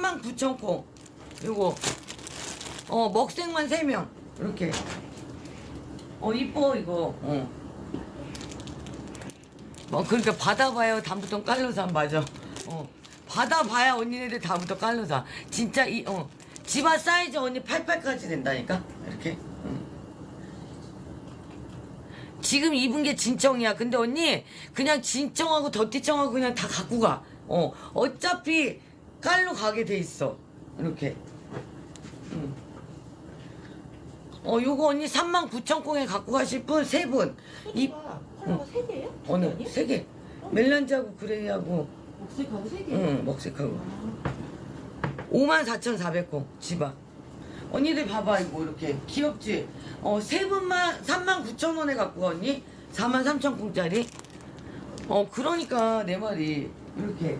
39,000콩. 요거. 어, 먹생만 3명. 이렇게. 어, 이뻐, 이거. 어. 뭐, 그러니까 받아봐요. 다음부터 깔로 사. 맞아. 어. 받아봐야 언니네들 다음부터 깔로 사. 진짜 이, 어. 집안 사이즈 언니 88까지 된다니까? 이렇게. 응. 지금 입은 게 진정이야. 근데 언니 그냥 진정하고 더티정하고 그냥 다 갖고 가. 어 어차피 깔로 가게 돼 있어. 이렇게. 응. 어 요거 언니 39,000콩에 갖고 가실 분 세 분. 이 컬러가 컬러가 세 개예요? 어느 세 개. 멜란지하고 그레이하고 목색하고 세 개. 응 먹색하고 54,400콩 지박. 언니들 봐봐 이거 이렇게 귀엽지? 어 세 분만 39,000원에 갖고 가 언니 43,000콩짜리. 어 그러니까 내 말이 이렇게